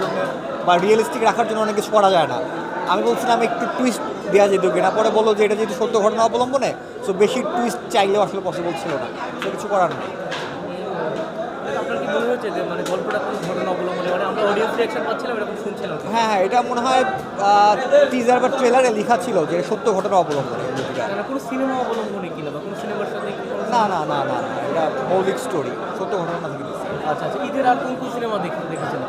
জন্য বা রিয়েলিস্টিক রাখার জন্য অনেক কিছু করা যায় না। আমি বলছিলাম একটু টুইস্ট দেওয়া যেত কিনা পরে বলল যে এটা যেহেতু সত্য ঘটনা অবলম্বনে সো বেশি টুইস্ট চাইলেও আসলে পসিবল ছিল না। সে কিছু করার নেই। মনে যে মানে হ্যাঁ হ্যাঁ এটা মনে হয় টিজার বা ট্রেলারে লেখা ছিল যে সত্য ঘটনা অবলম্বনে। মানে না না না না এটা মৌলিক স্টোরি সত্য ঘটনা আচ্ছা আচ্ছা ঈদের আর কোন কোন সিনেমা দেখে দেখেছেন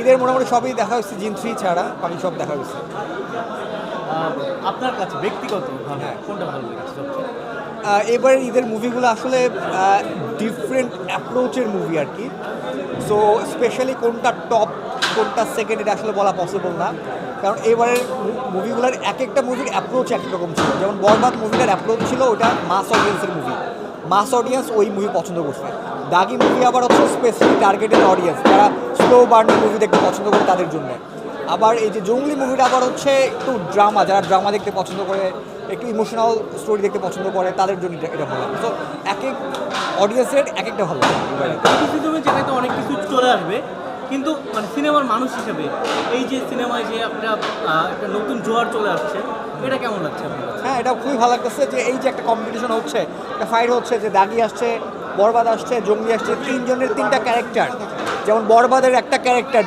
ঈদের মোটামুটি সবই দেখা হয়েছে জিন থ্রি ছাড়া বাকি সব দেখা হয়েছে। আপনার কাছে ব্যক্তিগত হ্যাঁ। কোনটা ভালো লেগেছে এবারের ঈদের মুভিগুলো আসলে ডিফারেন্ট অ্যাপ্রোচের মুভি আর কি। সো স্পেশালি কোনটা টপ কোনটা সেকেন্ড এটা আসলে বলা পসিবল না। কারণ এবারের মুভিগুলোর এক একটা মুভির অ্যাপ্রোচ এক রকম ছিল। যেমন বরবাদ মুভিটার অ্যাপ্রোচ ছিল ওটা মাস অডিয়েন্সের মুভি মাস অডিয়েন্স ওই মুভি পছন্দ করছে। দাগি মুভি আবার হচ্ছে স্পেসিফিক টার্গেটেড অডিয়েন্স যারা স্লো বার্নিং মুভি দেখতে পছন্দ করে তাদের জন্য। আবার এই যে জঙ্গলি মুভিটা আবার হচ্ছে একটু ড্রামা যারা ড্রামা দেখতে পছন্দ করে একটু ইমোশনাল স্টোরি দেখতে পছন্দ করে তাদের জন্য এটা- ভালো লাগে। তো এক এক অডিয়েন্সের এক একটা ভালো লাগে। তুমি অনেক কিছু চলে আসবে কিন্তু মানে সিনেমার মানুষ হিসেবে এই যে সিনেমায় যে আপনার একটা নতুন জোয়ার চলে আসছে এটা কেমন লাগছে হ্যাঁ এটা খুবই ভালো লাগতেছে যে এই যে একটা কম্পিটিশন হচ্ছে একটা ফাইট হচ্ছে যে দাগি আসছে বরবাদ আসছে জঙ্গলি আসছে তিনজনের তিনটা ক্যারেক্টার যেমন বরবাদের একটা ক্যারেক্টার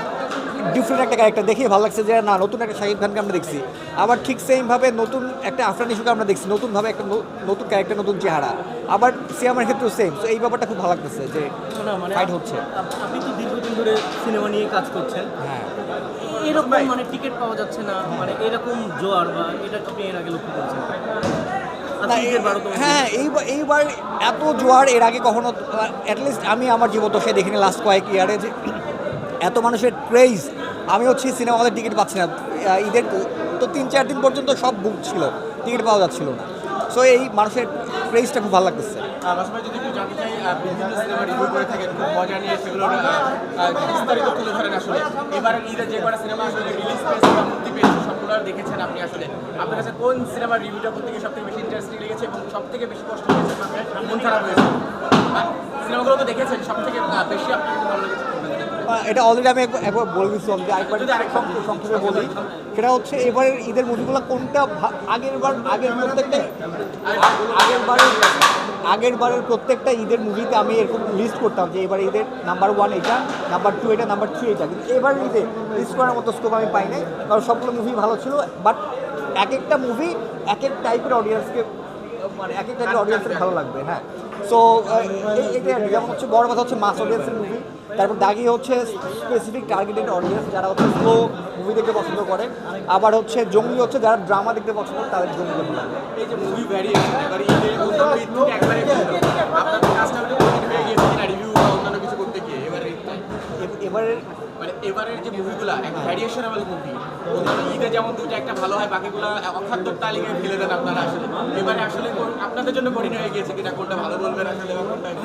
ডিফারেন্ট একটা ক্যারেক্টার দেখেই ভালো লাগছে যে না নতুন একটা শাহিদ খানকে আমরা দেখছি। আবার ঠিক সেমভাবে নতুন একটা আফরান ইস্যুকে আমরা দেখছি নতুনভাবে একটা নতুন ক্যারেক্টার নতুন চেহারা। আবার সিয়ামের ক্ষেত্রেও সেম তো এই ব্যাপারটা খুব ভালো লাগতেছে যে না মানে ফাইট হচ্ছে। আপ- আপনি তো দীর্ঘদিন ধরে সিনেমা নিয়ে কাজ করছেন। হ্যাঁ। এরকম মানে টিকিট পাওয়া যাচ্ছে না। মানে এরকম জোয়ার বা এটা আপনি এর আগে লক্ষ্য করছেন? এই- হ্যাঁ এইবার এইবার এত জোয়ার এর আগে কখনো অ্যাটলিস্ট আমি আমার জীবদশায় দেখিনি লাস্ট কয়েক ইয়ারে যে এত মানুষের ক্রেজ আমি হচ্ছে সিনেমা হলের টিকিট পাচ্ছি না। ঈদের তো তিন চার দিন পর্যন্ত সব বুক ছিল। টিকিট পাওয়া যাচ্ছিল না। সো এই মানুষের ক্রেজটা খুব ভালো লাগতেছে। রাসমাই যদি একটু জানতে চাই বিভিন্ন সিনেমা রিভিউ করে থাকেন খুব মজা নিয়ে সেগুলোর বিস্তারিত তুলে ধরেন আসলে। এবারে ঈদের যে কটা সিনেমা আসলে রিলিজ পেয়েছে বা মুক্তি পেয়েছে সবগুলো দেখেছেন আপনি আসলে। আপনার কাছে কোন সিনেমার রিভিউটা করতে গিয়ে সব থেকে বেশি ইন্টারেস্টিং লেগেছে এবং সব থেকে বেশি কষ্ট হয়েছে মন খারাপ হয়েছে? সিনেমাগুলো তো দেখেছেন সব থেকে বেশি আপনার ভালো লেগেছে এটা অলরেডি আমি একবার- বলে দিচ্ছি অলরেডি আরেকবার যদি আরেক সংক্ষেপে বলি। সেটা হচ্ছে এবারের ঈদের মুভিগুলো কোনটা আগের বার আগের প্রত্যেকটাই আগের বারের আগের বারের প্রত্যেকটা ঈদের মুভিতে আমি এরকম লিস্ট করতাম যে এবার ঈদের নাম্বার ওয়ান এটা নাম্বার টু এটা নাম্বার থ্রি এটা। কিন্তু এবার ঈদে লিস্ট করার মতো স্কোপ আমি পাই নাই কারণ সবগুলো মুভি ভালো ছিল বাট এক একটা মুভি এক এক টাইপের অডিয়েন্সকে মানে এক এক টাইপের অডিয়েন্সের ভালো লাগবে হ্যাঁ। সো এটা আর কি। যেমন হচ্ছে বড় কথা হচ্ছে মাস অডিয়েন্সের মুভি তারপর দাগি হচ্ছে স্পেসিফিক টার্গেটেড অডিয়েন্স যারা হচ্ছে স্লো মুভি দেখতে পছন্দ করে আবার হচ্ছে জঙ্গি হচ্ছে যারা ড্রামা দেখতে পছন্দ করে তাদের জঙ্গলি ভালো লাগে এই যে মুভি ভ্যারিয়েশন এবার ঈদের অন্যান্য ঈদ থেকে একবারে আপনার কাজটা হয়ে গিয়েছে রিভিউ অন্যান্য কিছু করতে গিয়ে এবারে ঈদটায় এবারের মানে এবারের যে মুভিগুলো একটা ভ্যারিয়েশনেবল মুভি অন্যান্য ঈদে যেমন দুটো একটা ভালো হয়, বাকিগুলো অখাদ্য তালিকায় ফেলে দেন আপনারা আসলে। এবারে আসলে আপনাদের জন্য কঠিন হয়ে গিয়েছে কিনা, কোনটা ভালো বলবেন আসলে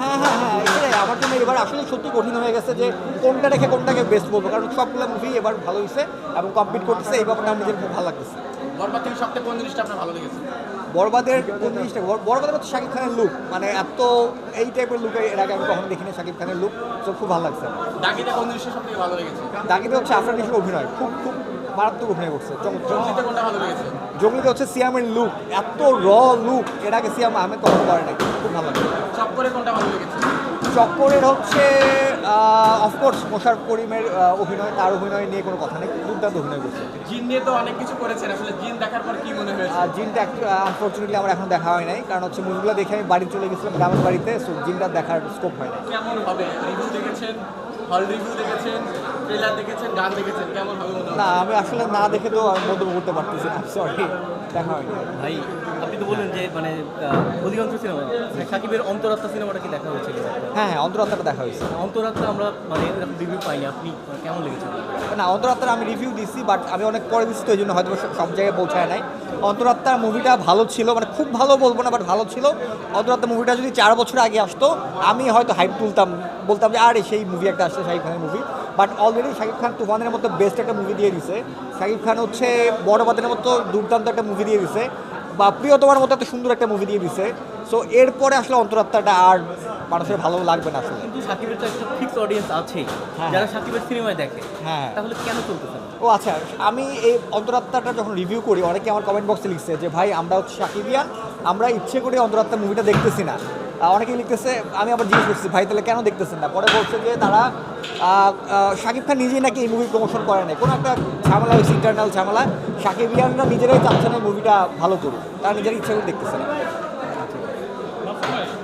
হ্যাঁ হ্যাঁ হ্যাঁ এটাই, আমার জন্য এবার আসলে সত্যি কঠিন হয়ে গেছে যে কোনটা রেখে কোনটাকে বেস্ট বলব, কারণ সবগুলো মুভি এবার ভালো হয়েছে এবং কমপ্লিট করতেছে, এই ব্যাপারটা নিজের খুব ভালো লাগতেছে। বরবাদ থেকে সবথেকে কোন জিনিসটা আপনার ভালো লেগেছে? বরবাদের কোন জিনিসটা? বর- বরবাদের হচ্ছে শাকিব খানের লুক মানে এত এই টাইপের লুক এর আগে আমি কখনো দেখিনি শাকিব খানের লুক তো খুব ভালো লাগছে। দাগিতে কোন জিনিসটা সবথেকে ভালো লেগেছে? দাগিতে হচ্ছে আফরান নিশোর অভিনয় খুব খুব মারাত্মক অভিনয় করছে। জঙ্গলিতে কোনটা ভালো লেগেছে? জঙ্গলিতে হচ্ছে সিয়ামের লুক এত র লুক এর আগে সিয়াম আহমেদ কখনো করে নাই খুব ভালো লাগে। কোনটা ভালো লেগেছে? চক্করের হচ্ছে অফকোর্স মোশারফ করিমের অভিনয় তার অভিনয় নিয়ে কোনো কথা নেই দুর্দান্ত অভিনয় করছে। জিন নিয়ে তো অনেক কিছু করেছেন আসলে জিন দেখার পর কি মনে হয়েছে? আর জিনটা আনফর্চুনেটলি আমার এখন দেখা হয় নাই কারণ হচ্ছে মুভিগুলো দেখে আমি বাড়ি চলে গেছিলাম গ্রামের বাড়িতে সো জিনটা দেখার স্কোপ হয় নাই। কেমন হবে? রিভিউ দেখেছেন? হল রিভিউ দেখেছেন? ট্রেলার দেখেছেন? গান দেখেছেন? কেমন হবে মনে না আমি আসলে না দেখে তো আমি মন্তব্য করতে পারতেছি না সরি দেখা হয়নি। ভাই আপনি তো বললেন যে মানে অধিকাংশ সিনেমা মানে সাকিবের অন্তরাত্মা সিনেমাটা কি দেখা হয়েছিল? হ্যাঁ হ্যাঁ অন্তরাত্মাটা দেখা হয়েছে। অন্তরাত্মা আমরা মানে রিভিউ পাইনি। আপনি মানে কেমন লেগেছে? না অন্তরাত্মার আমি রিভিউ দিছি বাট আমি অনেক পরে দিচ্ছি তো এই জন্য হয়তো সব- জায়গায় পৌঁছায় নাই। অন্তরাত্মার মুভিটা ভালো ছিল মানে খুব ভালো বলব না বাট ভালো ছিল। অন্তরাত্মা মুভিটা যদি চার বছর আগে আসতো আমি হয়তো হাইপ তুলতাম বলতাম যে আরে সেই মুভি একটা আসছে শাকিব খানের movie but already Shakib Khan তুফানের মতো বেস্ট একটা মুভি দিয়ে দিছে। শাকিব খান হচ্ছে বড় বাদের মতো দুর্দান্ত একটা মুভি দিয়ে দিছে। বা প্রিয়তমার মতো একটা সুন্দর একটা মুভি দিয়ে দিছে। সো এরপরে আসলে অন্তরাত্মাটা আর মানুষের ভালো লাগবে না আসলে। কিন্তু সাকিবের তো একটা ফিক্স অডিয়েন্স আছেই। হ্যাঁ। যারা সাকিবের সিনেমায় দেখে হ্যাঁ। তাহলে কেন চলতেছে ও আচ্ছা আমি এই অন্তরাত্মাটা যখন রিভিউ করি অনেকে আমার কমেন্ট বক্সে লিখছে যে ভাই আমরা হচ্ছে সাকিবিয়ান আমরা ইচ্ছে করে অন্তরাত্মা মুভিটা দেখতেছি না। আহ, অনেকেই লিখতেছে আমি আবার জিজ্ঞেস করছি ভাই তাহলে কেন দেখতেছেন না? পরে বলছে যে তারা শাকিব খান নিজেই নাকি এই মুভি প্রমোশন করে নাই। কোনো একটা ঝামেলা হয়েছে ইন্টারনাল ঝামেলা। শাকিব সাকিবিয়ানরা নিজেরাই চাচ্ছে না এই মুভিটা ভালো করুক তারা নিজের ইচ্ছে করে দেখতেছে না। Good.